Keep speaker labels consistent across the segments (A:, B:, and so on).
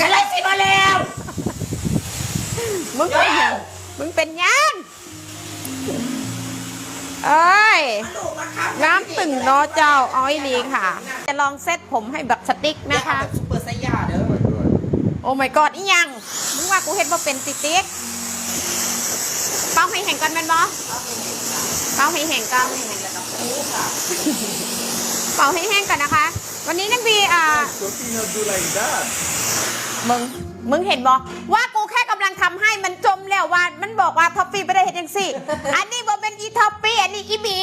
A: กันเลยสิมาแล้ว
B: มึงเป็นหยังมึงเป็นหยังเอ้ย
A: ลูกมาครับ
B: น้ำตึงเนอเจ้าอ้อยลีค่ะ จะลองเซตผมให้แบบสติ๊ก
A: นะ
B: นะคะคะ
A: ซุปเปอร์ไซย่าเด้อ
B: โอ้ my god อีหยัง มึงว่ากูเห็นว่าเป็นสติ๊กเป้าให้แห่งกันแมันบ่เป้าให้แห่งกันเป่าให้แห้งกันนะคะ วันนี้นักบีอ่า
C: Sophie not do like that.
B: มึง มึงเห็นบอว่ากูแค่กำลังทำให้มันจมแล้วว่า มันบอกว่าท็อฟฟี่ไม่ได้เห็นยังสิ อันนี้บอเป็นอีท็อฟฟี่อันนี้อีบี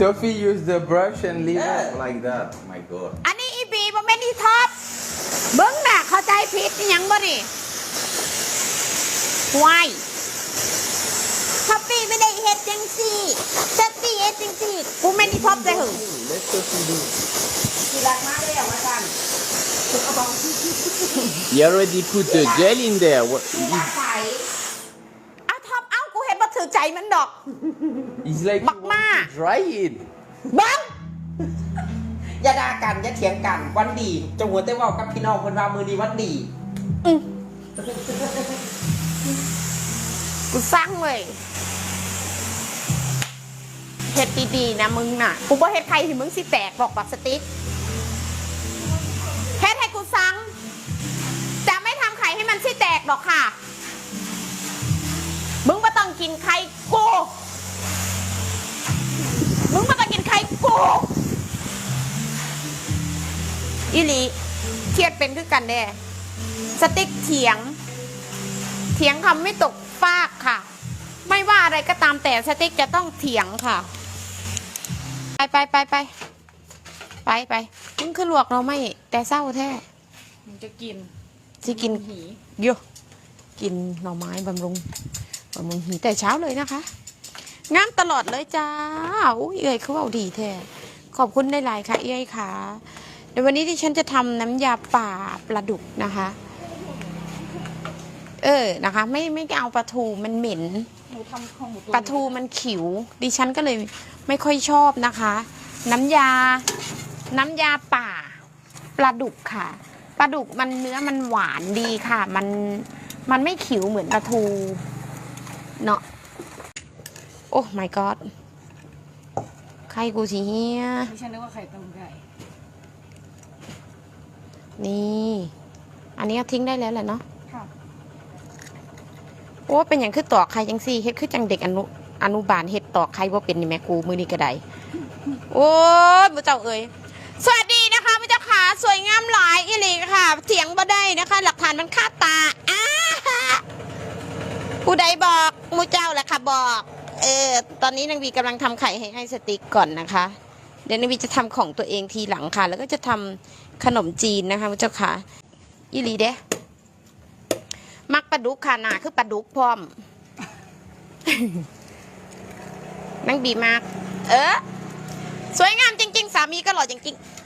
C: Sophie use the brush and leave it like that. Oh my god.
B: อันนี้อีบีบอเป็นอีท็อปเบิ้งน่ะเข้าใจผิดอิหยังบ่นี่วายท็อฟฟี่ไม่ได้เห็ดยังสิเซตตี้เห็ดยังสิกูไม่ได้ท็อปเลยเหรอ
C: Let Sophie do.
A: ที่รักมากเลยอะมาจัน
C: You already put the gel in there. What?
A: ที่รักใส
B: เอาท็อปเอากูเห็นบ่ถือใจมันดอก
C: It's like you
B: Bak
C: want
B: ma.
C: to dry it.
B: เบิ้ง
A: อย่าด่ากันอย่าเถียงกันวันดีจงหัวเต้เว่ากับพี่น้องคนว่ามือดีวันดี
B: อืมกูสร้างเลยเฮ็ดดีๆนะมึงน่ะ กูบ่เฮ็ดใครที่มึงสิแตกบอกบักสติ๊ก ให้มันสิแตกหรอกค่ะ มึงไม่ต้องกินไข่กูมึงไม่ต้องกินไข่กูอีหลีเครียดเป็นคือกันแน่สติ๊กเถียง เถียงคำไม่ตกฟากค่ะ ไม่ว่าอะไรก็ตามแต่สติ๊กจะต้องเถียงค่ะ ไปไปไปไปไปไปมึงขึ้นลวกเราไม่แต่เศร้าแท้
D: มันจะกิน
B: สิกิน
D: หี
B: เยอะกินหน่อไม้บำรุงบำรุงหีแต่เช้าเลยนะคะงามตลอดเลยจ้าอุ้ยเอ้ยเขาเอาดีแท้ขอบคุณได้หลายๆค่ะ เอ้ยค่ะเดี๋ยววันนี้ที่ฉันจะทำน้ำยาป่าปลาดุกนะคะ เออนะคะ ไม่ไม่เอาปลาทูมันเหม็น
D: หนูทำของหมู
B: ปลาทูมันขิว ดิฉันก็เลยไม่ค่อยชอบนะคะ น้ำยา น้ำยาป่าปลาดุกค่ะ ปลาดุกมันเนื้อมันหวานดีค่ะ มันมันไม่ขิวเหมือนปลาทูเนาะโอ้ my god ใครกูสิเฮีย
D: ดิฉันนึกว่าไข่ต้มไก่
B: นี่ อันนี้ก็ทิ้งได้แล้วแหละเนาะ
D: ค่ะ
B: โอ้เป็นอย่างคือตอกใครจังซี่เฮ็ดคือจังเด็กอนุอนุบาลเฮ็ดตอกใครว่าเป็นนี่แม่กูมือนี้ก็ได้โอ้ยพระเจ้าเอ๋ยสวัสดี สวยงามหลายอีหลีค่ะเสียงบ่ได้นะคะ หลักฐานมันคาตาอ้าผู้ใดบอกมูเจ้าแหละค่ะบอก เออตอนนี้นางวีกำลังทำไข่ให้ไอ้สติ๊กก่อนนะคะ เดี๋ยวนางวีจะทำของตัวเองทีหลังค่ะ แล้วก็จะทำขนมจีนนะคะพระเจ้าค่ะอีหลีเด้มักปลาดุกค่ะนาคือปลาดุกพร้อมนั่งบีมาก เออ สวยงามจริง ๆ สามีก็หล่อจริง ๆ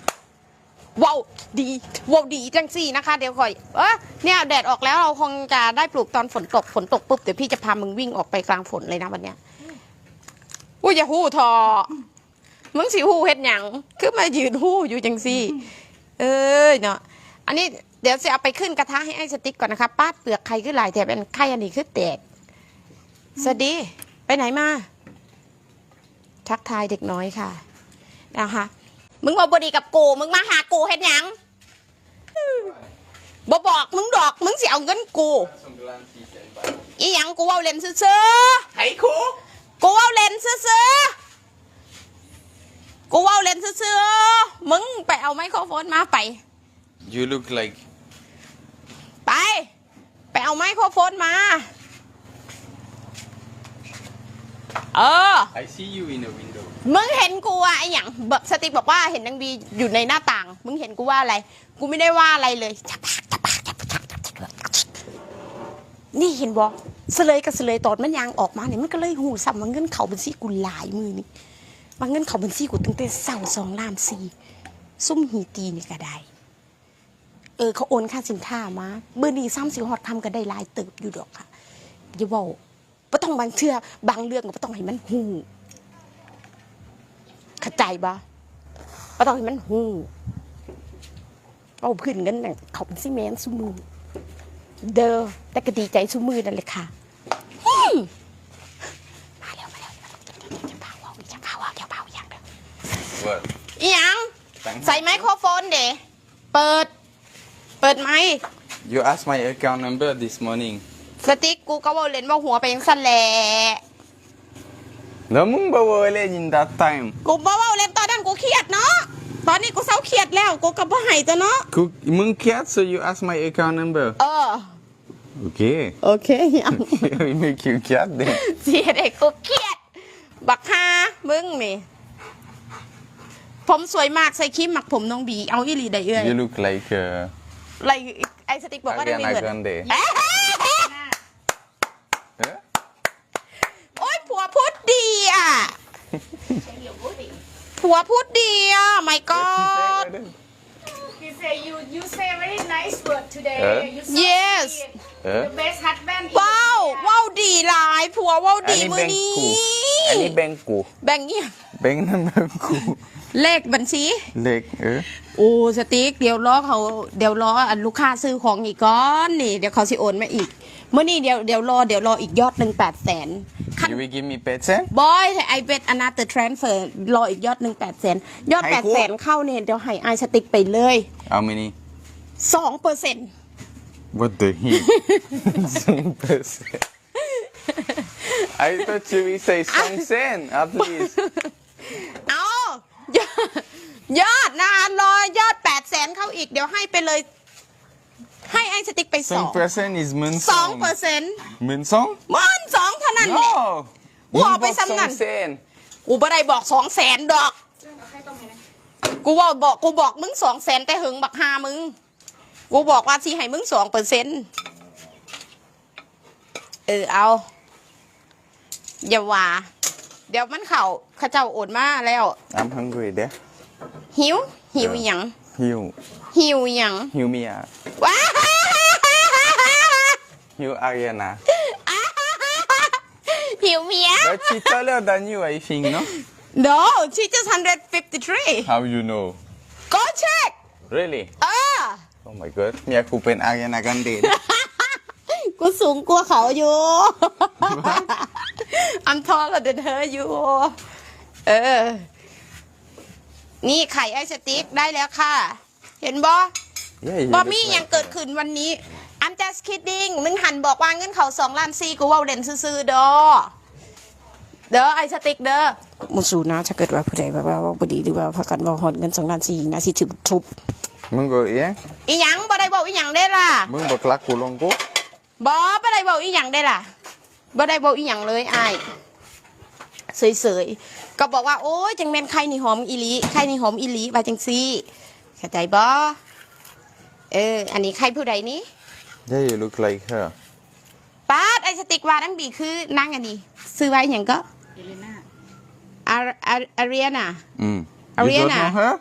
B: ว้าวดีว้าวดีจังสี่นะคะ เดี๋ยวคอยเออเนี่ยแดดออกแล้วเราคงจะได้ปลูกตอนฝนตกฝนตกปุ๊บเดี๋ยวพี่จะพามึงวิ่งออกไปกลางฝนเลยนะวันเนี้ยอุ้ยอย่าหู้ทอมึงสิหู้เฮ็ดหยังคือมายืนหู้อยู่จังสี่ เอ้ยเนาะอันนี้เดี๋ยวจะเอาไปขึ้นกระทะให้ไอ้สติ๊กก่อนนะคะป้าดเปลือกไข่ขึ้นหลายแถบเป็นไข่อันนี้คือแตกสวัสดีไปไหนมาทักทายเด็กน้อยค่ะนะคะ มึงมาบดีกับกูมึงมาหากูเฮ็ดหยังบอบอกมึงดอกมึงสิเอาเงินกู
C: Some glances and bye.
B: อีหยังกูเว่าเล่นซื่อ
A: ไห้คุ
B: ๆกูเว่าเล่นซื่อๆกูเว่าเล่นซื่อๆมึงไปเอาไมโครโฟนมาไป
C: You look like
B: ไป ไปเอาไมโครโฟนมา เออ
C: I see you in the window.
B: มึงเห็นกูอะไออย่างแบบสติ๊กบอกว่าเห็นนางบีอยู่ในหน้าต่าง มึงเห็นกูว่าอะไร กูไม่ได้ว่าอะไรเลยนี่เห็นบอเสลยกับเสลยตอดมันยางออกมาเนี่ยมันก็เลยหูสับมันเงินเขาเป็นซี่กูหลายมือนี่มันเงินเขาเป็นซี่กูตั้งแต่เสาสองล้านสี่ซุ่มหีตีนี่ก็ได้ เออเขาโอนค่าสินค้ามาเบอร์นี้ซ้ำสิฮอดคำก็ได้หลายเติบอยู่ดอกค่ะอย่าบอก บ่ต้องบางเชื่อบางเรื่องก็บ่ต้องให้มันหูเข้าใจบ่บ่ต้องให้มันหูเอาพื้นกันน่ะเขาเป็นซีเมนต์ซุมือเด้อแต่ก็ดีใจซุมือนั่นแหละค่ะมาเร็วมาเร็วจะเผาเอกจะเผาเอาจะเผาอย่างเด้อ
C: What?
B: อีหยังใส่ไมโครโฟนเดเปิด เปิดไหมค์
C: You asked my account number this morning.
B: สติ๊กกูก็ว่าเล่นว่าหัวไปยังสั่นแหละ
C: No mong bawala in that time.
B: กูบอกว่าเล่นตอนนั้นกูเครียดเนาะตอนนี้กูเศร้าเครียดแล้วกูก็บ่ให้ตัวเนาะ
C: Cook mong cat, so you ask my account number.
B: เออ
C: Okay.
B: โอเคยัง
C: we make you cat then.
B: เสียเด็กกูเครียด บักฮามึงนี่ผมสวยมากใส่ครีมหมักผมน้องบี เอาอีหลีได้เอ้ย
C: You look like uh,
B: อะไรไอสติ๊กบอกว่าได้ไม่
C: Ariana
B: เหมือน
C: Grande.
B: เอ๊ะ
C: Huh?
B: โอ้ยผัวพูดดีอะ ผัวพูดดีอะ my god
D: You say you you say very nice word today
C: Huh?
D: you so
B: Yes.
D: sweet.
C: Huh?
D: the best husband in
B: ว้าว
D: India.
B: ว้าวดีหลายผัวว้าวดี
C: Ani
B: มือนี้
C: bengku. Ani bengku.
B: แบ่งเงี้ย
C: Beng na bengku.
B: เลขบัญชี
C: Like, eh?
B: โอ้สติ๊กเดี๋ยวล้อเขาเดี๋ยวล้ออันลูกค้าซื้อของอีกก้อนนี่ เดี๋ยวเขาสิโอนมาอีก เมื่อนี้เดี๋ยวเดี๋ยวรอเดี๋ยวรออีกยอดหนึ่งแปดแสนคัน
C: You will give me pets,
B: บอยไอเบทอนาเตอร์ทรานเฟอร์รออีกยอดหนึ่งแปดแสนยอด
C: ให้
B: แปด
C: กู
B: แสนเข้าเนี่ยเดี๋ยวให้ไอสติ๊กไปเลย
C: How many?
B: สองเปอร์เซ็นต์
C: What the heck? Some percent. I thought you will say some cent at least.
B: เอายอดยอดนะรอยอดแปดแสนเข้าอีกเดี๋ยวให้ไปเลย ให้ไอสติ๊กไปสอง
C: Some percent is
B: สองเปอ
C: mensong.
B: ร์เซ็นต์
C: Mensong?
B: มันสองเท่านั้นแหละ
C: No.
B: Wow,
C: You
B: may
C: bought
B: some
C: some
B: nan.
C: cent.
B: กูไม่ได้บอกสองแสนดอก กูว่าบอกกูบอกมึงสองแสนแต่หึงบักฮามึง กูบอกว่าสิให้มึงสองเปอร์เซ็นต์เออเอา อย่าว่า เดี๋ยวมันเข่าเข้าเจ้าโอนมาแล้ว
C: I'm hungry there.
B: หิว หิวอหย่าง
C: Heal.
B: หิวอหย่าง
C: Heal me out.
B: ว้า
C: Heal Ariana.
B: หิวเมีย
C: But she taller than you, I think, no?
B: no she just 153
C: How you know?
B: go check
C: Really?
B: เออ
C: Oh my god. เมียกูเป็น Ariana Grande.
B: กูสูงกว่าเขาอยู่ I'm taller than her อยู่เออ นี่ไข่ไอสติ๊กได้แล้วค่ะ เห็นบ่
C: Yeah, you
B: บอ
C: look
B: มี่
C: like
B: ยังเกิดขึ้นวันนี้ I'm just kidding มึงหันบอกว่าเงินเขาสองล้านสี่กูเว่าเล่นซื่อๆเด้อ เด้อไอสติ๊กเด้อมุสูนะถ้าเกิดว่าผู้ใดแบบว่าว่าบดีหรือว่าพักกันว่าหอนเงินสองล้านสี่นะสิถึงทุบ
C: มึงก็เอ๊ะ
B: อีหยังบ่ได้บอกอีหยังได้ล่ะ
C: มึงบอกรักกูลงกู
B: บอบ่ได้บอกอีหยังได้ล่ะบ่ได้บอกอีหยังเลยอาย เสยๆก็บอกว่าโอ้ยจังแม่นไข่นี่หอมอีหลีไข่นี่หอมอีหลีว่าจังซี่เข้าใจบ่เออ อันนี้ไข่ผู้ใดนี้
C: Yeah you look like her
B: ป้าดไอสติกว่านังบีคือนั่งอันนี้ ซื้อไว้อย่างก็
D: เอเลน่า
B: อาอาอาเรียน่ะ
C: อืม
B: Ariana
C: You don't know her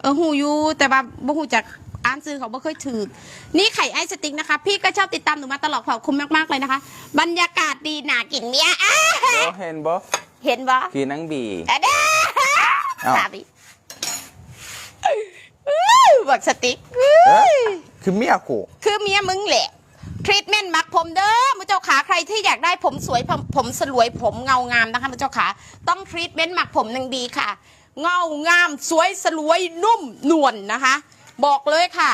B: เออหูอยู่แต่ว่าบ่หูจากอ่านซื้อเขาบ่เคยถือนี่ไข่ไอสติ๊กนะคะ พี่ก็ชอบติดตามหนูมาตลอดขอบคุณมากๆเลยนะคะ บรรยากาศดีหนากินเมียอะ
C: เราเห็นบ่
B: เห็นบ่
C: กินนังบี
B: อะเด้
C: อ้าว
B: สาบิบักสติ๊ก
C: เอ๊ะคือเมียกู
B: คือเมียมึงแหละทรีทเมนต์มักผมเด้อมุเจ้าขาใครที่อยากได้ผมสวยผมผมสลวยผมเงางามนะคะมุเจ้าขาต้องทรีทเมนต์หมักผมนางบีค่ะ เงางามสวยสลวยนุ่มนวลนะคะ บอกเลยค่ะ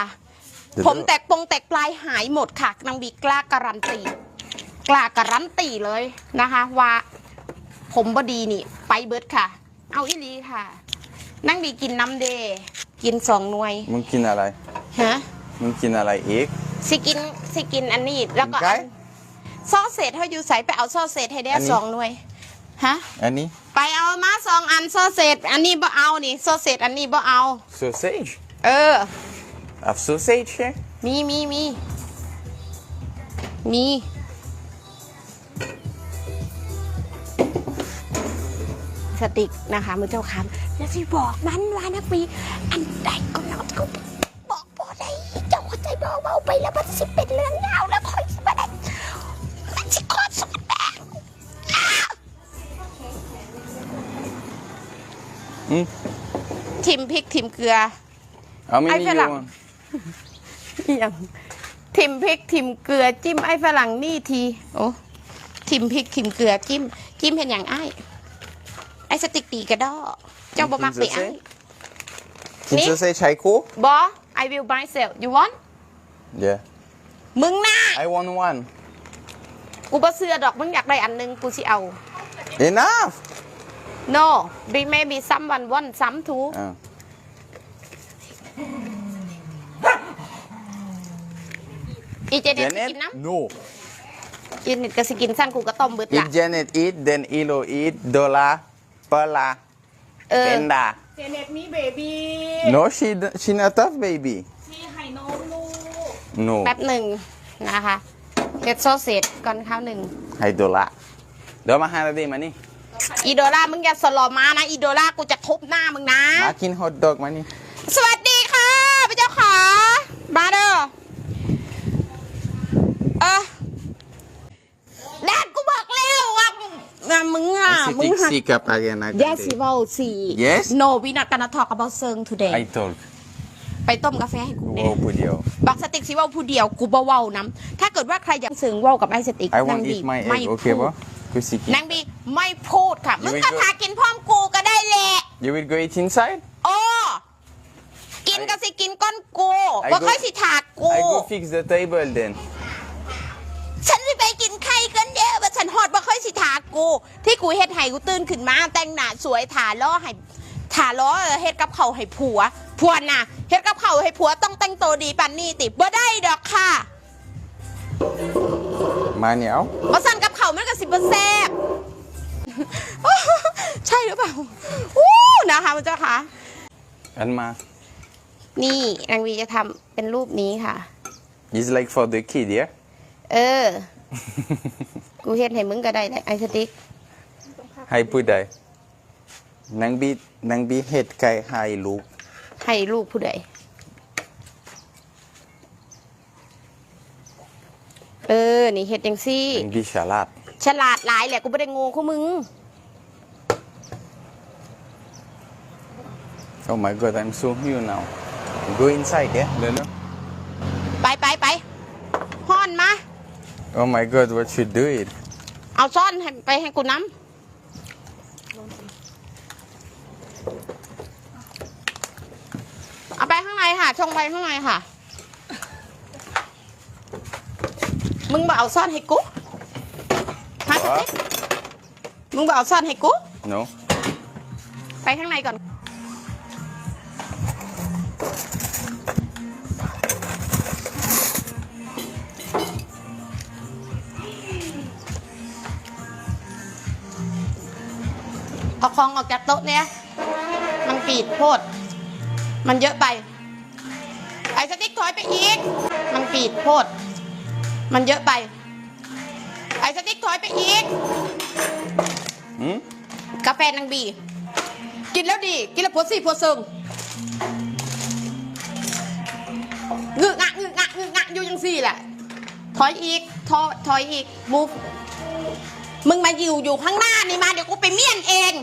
B: ผมแตกปงแตกปลายหายหมดค่ะนางบีกล้าการันตีกล้าการันตีเลยนะคะ ว่า ผมบดีนี่ ไปเบิดค่ะ เอาอีหลีค่ะ นั่งบีกินน้ำเดกินสองหน่วย
C: มึงกินอะไร
B: ฮะ
C: มึงกินอะไรอีก
B: สิกินสิกินอันนี้แล้วก็
C: กินไก่
B: อันซอสเศษเขาอยู่ใส่ไปเอาซอสเศษให้ได้
C: อันนี้
B: สองหน่วยฮะ
C: อันนี้
B: ไปเอามาสองอันซอสเศษ อันนี้บ่เอานี่ซอสเศษอันนี้บ่เอา
C: sausage
B: เออ
C: have sausage here
B: มีมีมีมี สติกนะคะมือเจ้าคำแล้วสิบอกมันว่านักปีอันใดก็นอนก็บอกบ่ได้เจ้าเข้าใจบอกเบาไปแล้วมันสิเป็นเรื่องยาวแล้วคอยสิมาได้มันสิคอดสดแบง
C: อืม
B: ทิมพริกทิมเกลือ
C: how many
B: Ay,
C: you
B: pera.
C: want
B: อหย่างทิมพริกทิมเกลือจิ้มไอ้ฝรั่งนี่ทีโอ้ทิมพริกทิมเกลือจิ้มจิ้มเห็นอย่างไอ้ไอ้สติกตีกระดอเจ้าบ่มักไปไอ้นี่
C: Prinsesse Chaiko?
B: บอ I will buy sell you want
C: Yeah.
B: มึงน่า
C: I want one.
B: กูบ่เสื้อดอกมึงอยากได้อันหนึงกูสิเอา
C: Enough!
B: no be maybe someone want some too
C: Oh.
B: อีเจเน็ตสิกิน
C: Janet?
B: น้
C: No. ำ
B: อีเน็ตก็สิกินสั้นกูก็ต้มเบิดละ
C: If Janet eat, then Ilo eat. Dola, Pala,
B: เออ
C: Penda.
D: Janet me baby
C: No, she d- she not tough, baby.
D: ที่ให้นมลูก
C: No.
B: แป๊บหนึ่งนะคะเฮ็ดโซเสร็จก่อนข้าวหนึ่ง
C: Hi, Dola. Doma hana di mani.
B: อีโดล่ามึงอย่าสลอมานะ อีโดล่ากูจะทุบหน้ามึงนะ
C: Makin hot dog mani.
B: สวัสดีค่ะพระเจ้าขามาเด้อเออแดดกูบอกแล้วว่า อะมึงอะมึง
C: Sitik
B: หัก
C: sikap kalian nak.
B: Yes, we will see.
C: Yes?
B: No, we not gonna talk about เซิง today.
C: I talk.
B: ไปต้มกาแฟให้กูเด้
C: Wow, pudio.
B: บักสติกสิเว่าผู้เดียวกูบ่เว้านํถ้าเกิดว่าใครอยากเซิงเว้ากับไอ้สติก
C: I
B: นาง
C: want
B: บี
C: eat my
B: ไม่
C: egg,
B: พู
C: okay,
B: ด
C: ba? Kusiki.
B: นางบีไม่พูดค่ะ มึง
C: You
B: ก็
C: will go-
B: พากินพร้อมกูก็ได้แหละ
C: You will go eat inside?
B: โอ้กินก็สิกินก้อนกู
C: I
B: บ่
C: go-
B: ค่อยสิถากกู
C: I go fix the table then.
B: ฮอดบ่ค่อยสิถากกู ที่กูเฮ็ดให้กูตื่นขึ้นมา แต่งหน้าสวยถาล้อให้ถาล้อเฮ็ดกับเขาวให้ผัวผัวน่ะเฮ็ดกับเขาวให้ผัวต้องแต่งตัวดีปานนี้ติบ่ได้ดอกค่ะ
C: Maniau?
B: มาสั่นกับเขาวมันก็สิบ่แซ่บใช่หรือเปล่าอู้นะคะมันเจ้าค่ะ
C: Alma.
B: นี่นางวีจะทำเป็นรูปนี้ค่ะ
C: It's like for the kid, yeah?
B: เออ กูเฮ็ดให้มึงก็ได้แหละไอ้สติ๊ก
C: Hi, Pudai. Nang bi nang bi het kai hai look.
B: ให้ลูกผู้ใดเออ นี่เฮ็ดจังซี่
C: Nang bi shalat.
B: ฉลาดหลายแหละกูไม่ได้โงูเขามึง
C: Oh my god, I'm so new now. Go inside, yeah? Lolo.
B: ไปไปไปห่อนมา
C: Oh my god, what you do it?
B: เอาซ่อนให้ไปให้กูน้ำเอาไปข้างในค่ะ ชงไปข้างในค่ะ มึงบอกเอาซ่อนให้กูฮะสติ๊กมึงบอกเอาซ่อนให้กู
C: No?
B: ไปข้างในก่อน เอาของออกจากโต๊ะเนี่ยมันปีดโพด มันเยอะไป ไอ้สติ๊กถอยไปอีก มันปีดโพด มันเยอะไป ไอ้สติ๊กถอยไปอีก
C: Hmm?
B: กาแฟนางบี กินแล้วดี กินแล้วผัวสี่ผัวเซิงงึกงะงึกงะงึกงะอยู่ยังสี่แหละ ถอยอีก ถอยถอยอีกมูฟ มึงมาอยู่อยู่ข้างหน้านี่มาเดี๋ยวกูไปเมียนเอง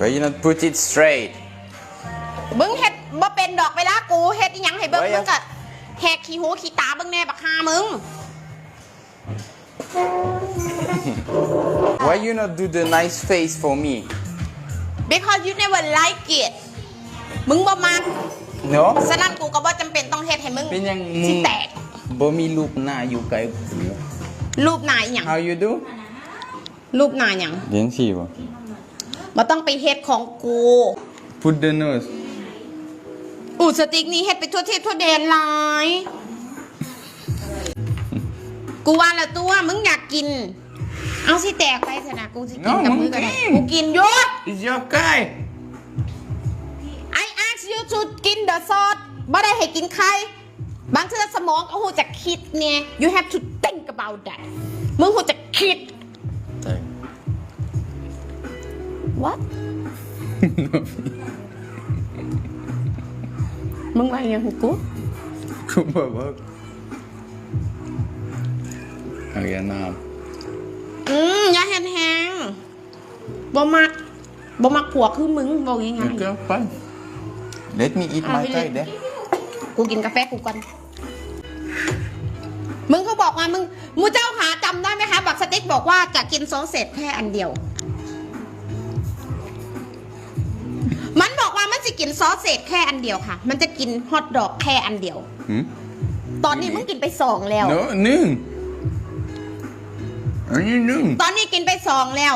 C: Why you not put it straight?
B: มึงเฮ็ดบ่เป็นดอกเวลากูเฮ็ดอิหยังให้เบิ่ง
C: ไว้
B: มึ
C: อะ
B: งก็แหกขี้หูขี้ตาเบิ่งแน่บักฮามึง
C: Why you not do the nice face for me?
B: because you never like it มึงบ่มัก
C: No?
B: ฉะนั้นกูก็บ่จำเป็นต้องเฮ็ดให้มึง
C: เป็นยัง
B: สิแตก
C: บ่มีรูปหน้าอยู่ไกลหู
B: รูปหน้าอีหยัง
C: How you do?
B: รูปหน้าหยัง
C: ยังสิบ่
B: มาต้องไปเฮ็ดของกู
C: Put the nose.
B: อูสติ๊กนี่เฮ็ดไปทั่วเทศทั่วแดนหลาย กูว่าและตัวมึงอยากกิน เอาสิแตกไปสนะกูสิกิน
C: No,
B: กับ
C: มึ
B: มืองก็ได้
C: กิน
B: กูกินยศ
C: It's your guy.
B: I ask you to กิน the sauce บ่ได้ให้กินใคร บางเทื่อสมองก็หูจะคิดเนี่ย you have to think about that มึงหูจะคิด what มึงว่าอหยังของกู
C: กูบอกว่าเอาอย่าน้
B: อืมอย่าแหนแหงบ่มักบ่มักผัวคือมึงบอกยังไงำ
C: ก็ไป Let me eat
B: Ah,
C: my
B: really?
C: Thai there.
B: กูกินกาแฟกูก่อน มึงก็บอกมามึงมูเจ้าหาจำได้ไหมคะบักสติ๊กบอกว่าจะกินซอสเสร็จแค่อันเดียว มันบอกว่ามันจะกินซอสเสร็จแค่อันเดียวค่ะ มันจะกินฮอทดอกแค่อันเดียว
C: Hmm?
B: ตอนนี้มึงกินไปสองแล้ว
C: No, noon. Only noon.
B: ตอนนี้กินไปสองแล้ว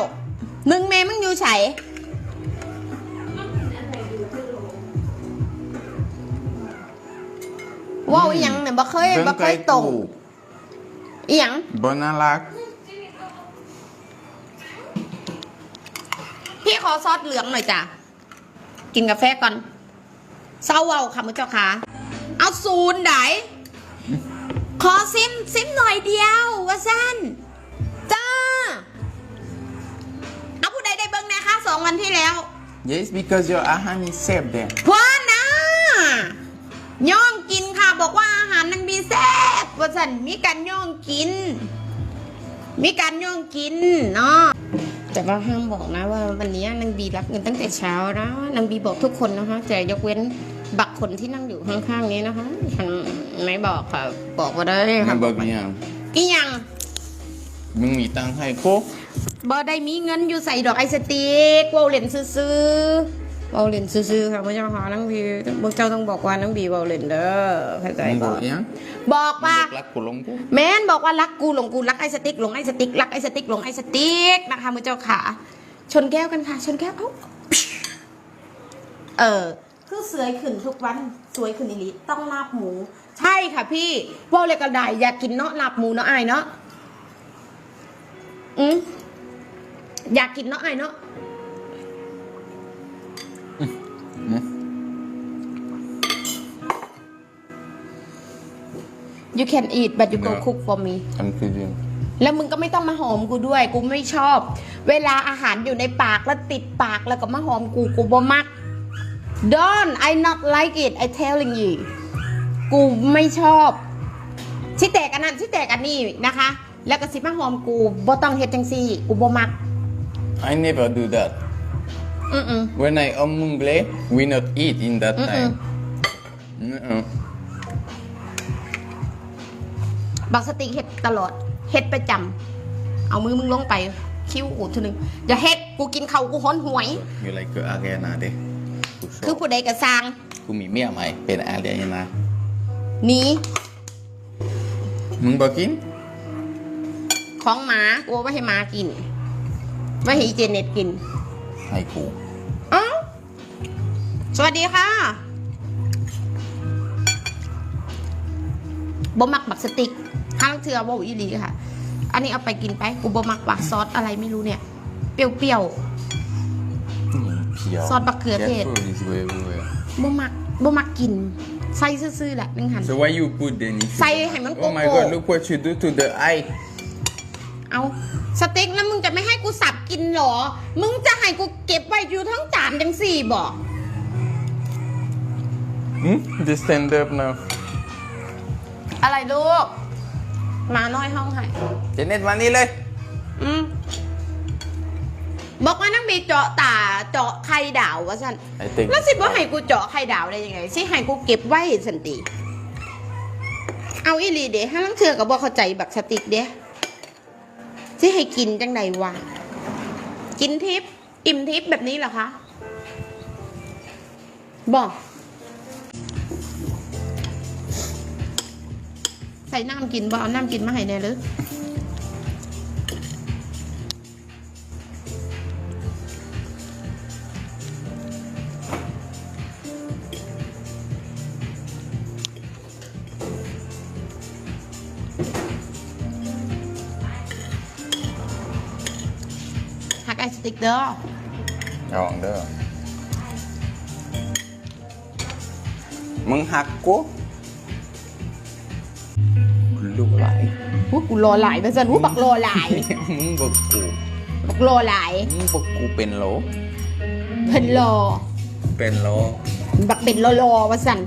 B: มึงแม่มึงอยู่ไฉว้าวอหยังเนี่ยบ่เคยบ่เคยตรง อหยัง
C: Bonalak.
B: พี่ขอซอสเหลืองหน่อยจ้ะ กินกาแฟก่อน เศร้าเว้าค่ะมุเจ้าค่ะ เอาศูนย์ไดขอซิมซิมหน่อยเดียวว่าสั้นจ้า เอาผู้ใดได้เบิ้งแนะคะสองวันที่แล้ว
C: Yes, because your ahan is safe there.
B: พวานะย่องกินค่ะบอกว่าอาหารนังบีแซ่บ ว่าสันมีการย่องกิน มีการย่องกินเนาะแต่ว่าห้ามบอกนะว่าวันนี้นางบีรับเงินตั้งแต่เช้านะนางบีบอกทุกคนนะคะแต่ยกเว้นบักคนที่นั่งอยู่ข้างๆนี้นะคะฉันไม่บอกค่ะ บอกมาได้ค่ะ
C: Nga bagyan.
B: อีหยัง
C: Mung mitang hai ko.
B: บ่ได้มีเงินอยู่ใส่ดอกไอสติกเวาเล่นซื้อๆ เวาเล่นซื้อๆค่ะพระเจ้าค่ะนางบีพระเจ้าต้องบอกว่านังบีเวาเล่นเด้อเข้าใจ
C: Mung
B: บ่
C: bo yang.
B: บอกว่า
C: Lak kulong ko.
B: แม่นบอกว่ารักกูหลงกูรักไอสติ๊กหลงไอสติ๊กรักไอสติ๊กหลงไอสติ๊กนะคะมือเจ้าขาชนแก้วกันค่ะ ชนแก้วเอ้าเออคือสวยขึ้นทุกวันสวยขึ้นอีหลีต้องลาบหมู ใช่ค่ะพี่ว่าเลยกระไดอยากกินเนาะลาบหมูเนาะไอายเนาะอืมอยากกินเนาะไอายเนาะ you can eat but you go
C: No.
B: cook for me
C: I'm kidding.
B: แล้วมึงก็ไม่ต้องมาหอมกูด้วย กูไม่ชอบ เวลาอาหารอยู่ในปากแล้วติดปากแล้วก็มาหอมกูกูบ่มัก Don't I not like it I telling you กูไม่ชอบชิแตกอันนั้นชิแตกอันนี้นะคะ แล้วก็สิมาหอมกูบ่ต้องเฮ็ดจังซี่กูบ่มัก
C: I never do that.
B: อืออือ
C: When I am mungle, we not eat in that
B: Mm-mm.
C: time. Uh-uh.
B: บักสติกเฮ็ดตลอดเฮ็ดประจำเอามือมึงลงไปคิ้วอูดทีนึงอย่าเฮ็ดกูกินข้าวกูฮ้อนหวย
C: You like ke Ariana deh. Ku
B: คือ
C: so.
B: ผู้ใดก็สร้าง
C: Ku mi mia mai pen Ariana.
B: หนี
C: Mung bakin?
B: ของหมากูเอาไว้ให้หมากินไว้ให้อีเจเน็ตกิน
C: Hai ku.
B: อ้าวสวัสดีค่ะบ่มักบักสติก ห้างเทือบ่อีหลีค่ะ อันนี้เอาไปกินไปกูบ่มักบักซอสอะไรไม่รู้เนี่ย เปรี้ยว
C: Piao.
B: Salt bak keur tet.
C: Careful, this go everywhere.
B: ๆบ่มักบ่มักกิน ใส่ซื่อๆแหละนึงหัน
C: So why you put then if you...
B: Say ให้มัน
C: Oh my
B: โกโก้
C: god, look what you do to the eye.
B: เอาสเต็กแล้วมึงจะไม่ให้กูสับกินเหรอ มึงจะให้กูเก็บไว้อยู่ทั้งจานจังสี่บ่
C: Hmm? Just stand up now.
B: อะไรลูกห มาน้อยห้องให้
C: Janet, mani le.
B: อืมบอกว่านั่งมีเจาะตาเจาะไข่ดาววะสัน
C: I think.
B: แล้วสิบ่ให้กูเจาะไข่ดาวได้ยังไงสิให้กูเก็บไว้สันติ เอาอีหลีเดะให้ลังเทือกับบ่เข้าใจบักสติกเดะสิให้กินจังใดวะกินทิพย์อิ่มทิพย์แบบนี้เหรอคะบอก ใส่น้ำกินบ่เอาน้ำกินมาให้แน่หรือหักไอสติ๊กเด้อ
C: Rồi, đó. Mừng hạt của. Lưu lại.
B: วู้กูรอหลายไปสันวู้บักรอหลาย
C: Mừng bật cụ.
B: บักรอหลาย
C: Mừng bật cụ bên lỗ.
B: เพิ่นรอ
C: Bên lỗ.
B: บักเป็นรอรอว่าสัน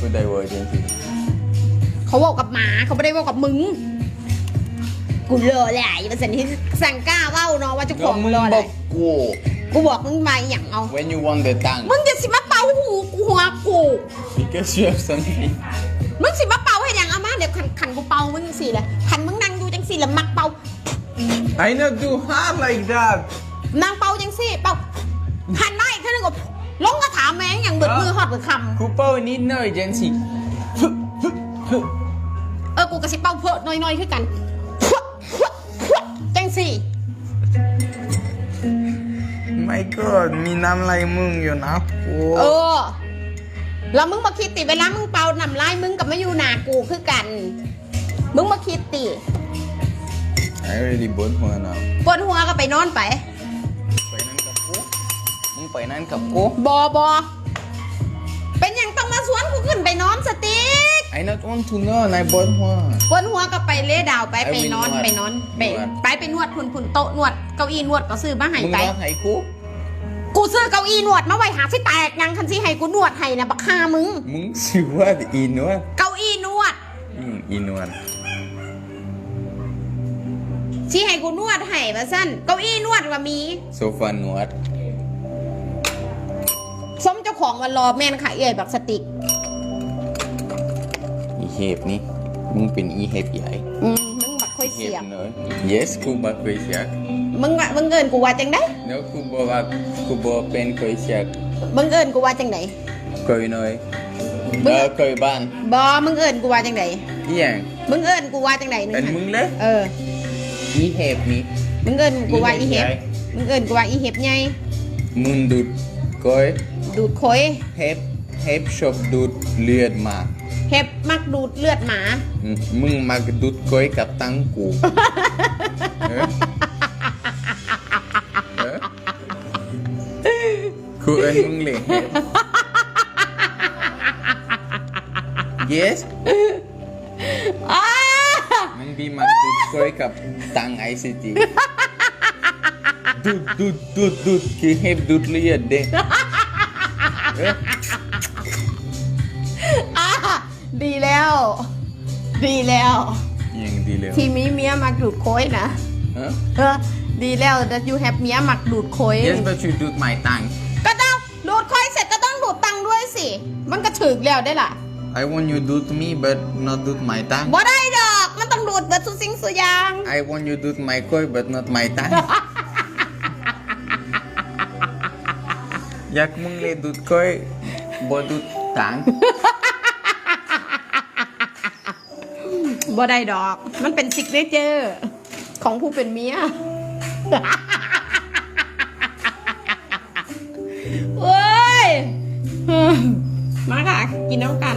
C: Tôi đây rồi trên chị.
B: เขาบอกกับหมาเขาไม่ได้บอกกับมึงกูรอหลายว่าสันที่สั่งกล้าเว้าเนาะว่าเจ้าของ
C: mừng
B: รอหลาย
C: bật cụ.
B: กูบอกมึงมาอหย่างเอา
C: When you want the tongue.
B: มึงจะสิมาเป่าหูกูหัวกู
C: Because you have something.
B: มึงสิมาเป่าให้หยังเอามาเดี๋ยวขันขันกูเป่ามึงจังสี่เลยขันมึงนั่งอยู่จังสี่แล้วมักเป่า
C: I not do hard like that.
B: นางเป่าจังสี่เป่าหันมาอีกทีนึงก็ลงกระถามแม่งอย่างเบิดมือหอดเบิดค
C: Cooper, we need no agency. ำ
B: เออกูกระสิเป่าเพอะน้อยๆคือกันจังสี่
C: My God, มีน้ำลายมึงอยู่นะ
B: เออ แล้วมึงมาคิดติเวลามึงเป่าน้ำลายมึงกับไม่อยู่หนากูคือกัน มึงมาคิดติ
C: I already บนหัว now
B: ปวดหัวก็ไปนอนไป
C: ไปนั่นกับกู มึงไปนั่นกับกู
B: บอบอเป็นอย่างต้องมาสวนกูขึ้นไปนอนสติ๊ก
C: I not want to know นายบนหัว
B: ปวดหัวก็ไปเล่ดาวไป
C: ไอ้
B: ไปนอน
C: นวด
B: ไปนอนไป
C: นวด
B: ไปไปนวดพุ่นพุ่นโต๊ะนวดเก้าอี้นวดก็ซื้อมาให้
C: มึง
B: ไป
C: รักไห้กู
B: กูซื้อเก้าอี้นวดมาไว้หาสิแตกยังคันสิให้กูนวดให้นะบักฮามึง
C: มึงสิว่าอีนวด
B: เก้าอี้นวด
C: อืมอีนวด
B: สิให้กูนวดให้มาสั้นเก้าอี้นวดว่ามี
C: โซฟานวด
B: สมเจ้าของวันรอแม่นค่ะเอ้ยบักสติก
C: อีเห็บนี่ มึงเป็นอีเห็บใหญ่
B: อืมมึงบักค่อย
C: เห็
B: เสีย
C: บบเนอะ yes กูบักเคยเสียก
B: มึงว่ามึงเอินกูว่าจังได
C: เนื้อกูบอกว่ากูบอกเป็นเคยเสียก
B: มึงเอินกูว่าจังได
C: เคยหน่อย
B: มึ
C: เองอเคยบ้าน
B: บอมึงเอินกูว่าจังได
C: อีหยัง
B: มึงเอินกูว่าจังไดนึง
C: เป็น
B: ค่ะ
C: มึงเลย
B: เออ
C: อีเห็บนี่
B: มึงเอินกูว่าอีเห็บ
C: อีเห็บใหญ่
B: มึงเอินกูว่าอีเห็บไง
C: มึงดูดก้อย
B: ดูดโคย
C: เห็บเห็บชอบดูดเลือดมา
B: เห็บมักดูดเลือดหมา
C: อืมมึงมาดูดก้อยกับตังกูเออเออกูเอ็นมึงเลยเห็บ yes
B: อ้า
C: มึงดีมาดูดก้อยกับตังไอซีจีดูดดูดดูดดูดคือเห็บดูดเลือดเด้
B: ดีแล้วดีแล้ว
C: ยังดีเลย
B: ทีมีเมียมักดูดโคยนะ
C: ฮะ
B: เออดีแล้ว that you have เมียมักดูดโคย
C: yes but you do my tongue
B: ก็ต้องดูดโคยเสร็จก็ต้องดูดตังค์ด้วยสิ มันก็ถึกแล้วได้ล่ะ
C: I want you do to me but not do my tongue
B: บ่ได้ดอก มันต้องดูดเบิดสุดสิ่งสุดอย่าง
C: I want you do my koi but not my tongue อยากมึงเลยดูดก้อยบ่ดูดตัง
B: บ่ได้ดอก มันเป็นซิกเนเจอร์ของผู้เป็นเมียเว้ย มาค่ะ กินน้ำกัน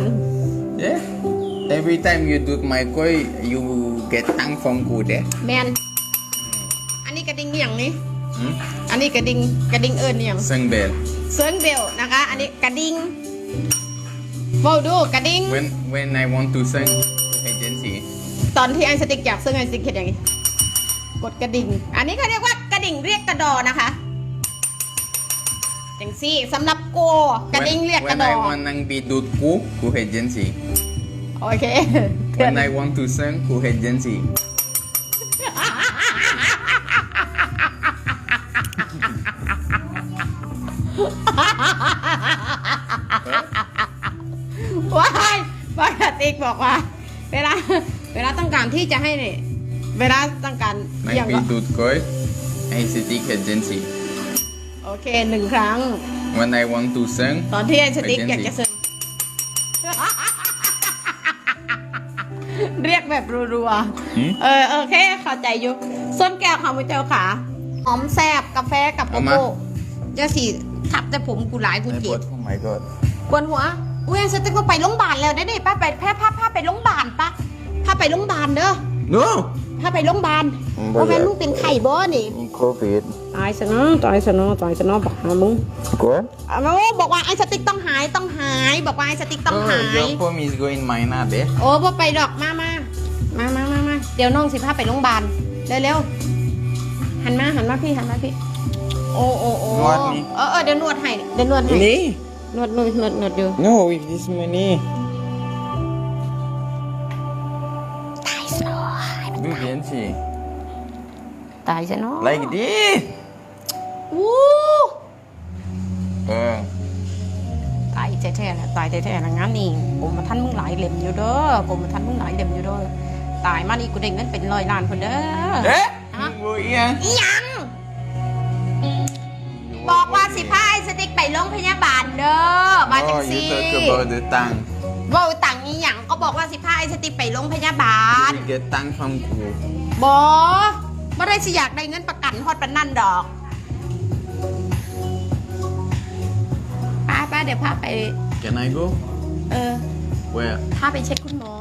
C: yeah every time you do my koi you get tongue from กูเด้
B: แมนอันนี้กระดิ่งอหย่างนี้
C: hmm?
B: อันนี้กระดิ่งกระดิ่งเอิญอหย่าง
C: เซิงเบล
B: เซิร์งเบลนะคะ อันนี้กระดิ่งโมดูกระดิ่ง
C: when when I want to sing agency
B: ตอนที่ไอสติ๊กอยากซึ่งไอสติ๊กเห็นอย่างนี้ กดกระดิ่ง อันนี้เขาเรียกว่ากระดิ่งเรียกกระดอนะคะจังซี่สำหรับโกกระดิ่งเรียกกระ
C: when
B: ดอ
C: I want นางบีดูดกูกู agency
B: โอเค
C: when I want to sing กู agency
B: ว้ายปกติกบอกว่าเวลา เวลาต้องการที่จะให้เนี่ยเวลาต้องการ
C: นาง
B: อย่าง
C: บี
B: ก็
C: ดูดก้อยไอซีที agency
B: โอเคหนึ่งครั้ง
C: when I want to sing
B: ตอนที่ไอสติ๊ก
C: Agency
B: อยากจะซึ้งเรียกแบบรัว
C: หืม
B: ๆ เออโอเคเข้าใจอยู่ส้นแก้วของมุเจ้าขาหอมแซบกาแฟกับโก
C: เอามา
B: โก้จะสีทับแต่ผมกูหลายกู
C: ไอ้
B: เจ็
C: บบด oh my god
B: กวนหัวอุ้ยไอ้สติ๊กมาไปโรงพยาบาลแล้วได้ดิป้าไปแพร่พาพาไปโรงพยาบาลปะ พาไปโรงพยาบาลเด้อ
C: no
B: พาไปโรงพยาบาล
C: อืม
B: เพราะแม่
C: บ่อยาก
B: มึงเป็นไข้บ่นี่
C: covid
B: ตายซะเนาะตายซะเนาะตายซะเนาะบอกหามึง
C: go
B: เอามาบอกว่าไอ้สติ๊กต้องหายต้องหายบอกว่าไอ้สติ๊กต้องหาย
C: your phone is going mine now เด้
B: โอ้พ่ไปดอกมามามามามามาเดี๋ยวน้องสิพาไปโรงพยาบาลเร็วเร็วๆหันมาหันมาพี่หันมาพี่โอ้โอ้โอ้
C: นวดนี่
B: เออเออเดี๋ยวนวดให้เดี๋ยวนวดให้
C: นี่
B: นวดนวดนวดนวดอยู่
C: no with this money do agency
B: ตายซะเนาะ
C: like this
B: วู้
C: เออ
B: ตายแท้ๆนะตายแท้ๆนะงั้นนี่ผมมาท่านมึงหลายเหล่มอยู่เด้อผมมาท่านมึงหลายเหล่มอยู่เด้อตายมานี่กูได้เงินเป็นร้อยล้านคนเด้อ
C: เอ๊ะ
B: ฮะ
C: บัวเอียง
B: อีหยังบอกว่าสิพาไอ้สติ๊กไปโรงพยาบาลเด้อมาจัง
C: Oh,
B: ซี่
C: you talk about the tank.
B: เว่าตังอีหยังก็บอกว่าสิพาไอ้สติ๊กไปโรงพยาบาล
C: You get tank from Ku.
B: บอไม่ได้สิอยากได้เงินประกันฮอดปันนั่นดอกป้าป้าเดี๋ยวพาไป
C: Can I go?
B: เออ
C: Where?
B: พาไปเช็คคุณหมอ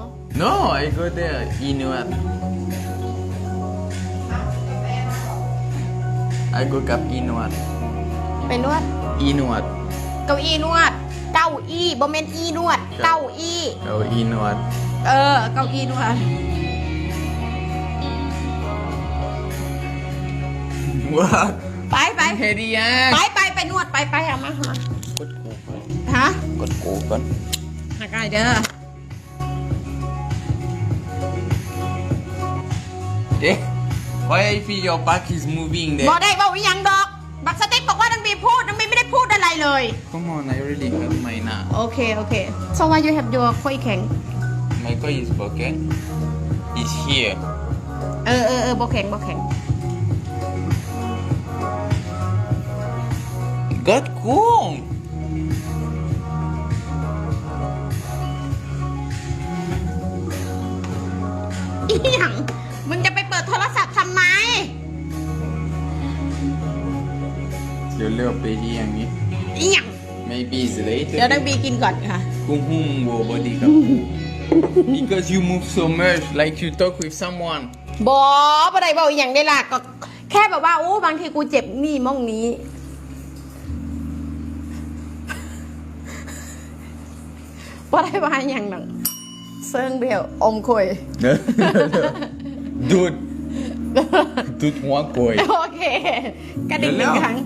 C: No, I go there. Inuit. I go กับ Inuit.
B: ไปนวด
C: Inuit.
B: เก้าอี้นวดเก้า อี้บ่เมนอี้นวด เก้าอี้
C: Oh, Inuit.
B: เออ เก้าอี้นวด
C: What?
B: ไปไป
C: Hedi
B: ไป
C: yang.
B: ไปไปนวดไปไปเอามาเอามา
C: Kod ko kon.
B: ฮะ
C: Kod ko kon.
B: หักไอเด้อ
C: Eh? Why I feel your back is moving
B: บอ
C: there?
B: ได้บอกอีหยังดอก บักสติ๊กบอกว่านังบีพูดนังบีไม่ได้ พูดอะไรเลย
C: Come on, I really hurt my knee.
B: โอเค โอเค so why you have your ค่อยแข็ง
C: My car is broken. It's here.
B: เออเออเออบ่แข็งบ่แข็ง
C: God kung.
B: อีหยัง
C: Lolo pedi yang ni.
B: อีหยัง
C: Maybe it's later.
B: เดี๋ยวนังบีกินก่อนค่ะ
C: Kung hum wo body ka. Because you move so much, like you talk with someone.
B: บอบ่ได้บอกอีหยังได้ล่ะก็แค่แบบว่าโอ้บางทีกูเจ็บนี่ม่องนี้บ่ได้ว่าอหย่างหนังเซิงเดียวอมคุย
C: Dude. Dude hoa koi.
B: โอเคกระดิ่งหนึ่ง
C: เดี๋ยว
B: ครั้ง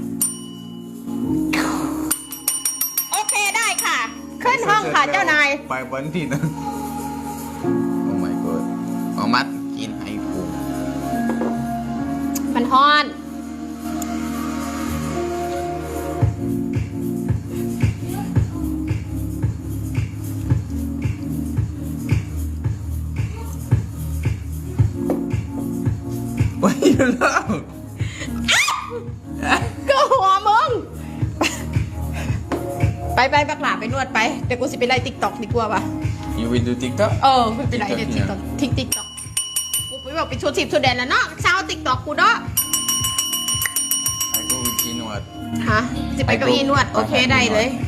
B: ขึ้นห้องค่ะเจ้านาย
C: ไปวันที่นะ Oh my god เอามัดกินให้ฟู
B: มันฮ้อน
C: Why you laugh
B: ก็หัวมึง ไปไปบักหลาไปนวดไป เดี๋ยวกูสิไปไล่ติ๊กต็อกดีกว่าป่ะ
C: You will do TikTok
B: เออไปไล่ใน
C: TikTok
B: ติ๊กต็อกทิกติ๊กต็อกกูไปบอกไปทัวร์ทิปทัวร์แดนแล้วเนาะเช้าติ๊กต็อกกูเนาะ
C: I go with Inuat
B: ฮะจะไปเก้าอี้นวด โอเคได้เลย
C: I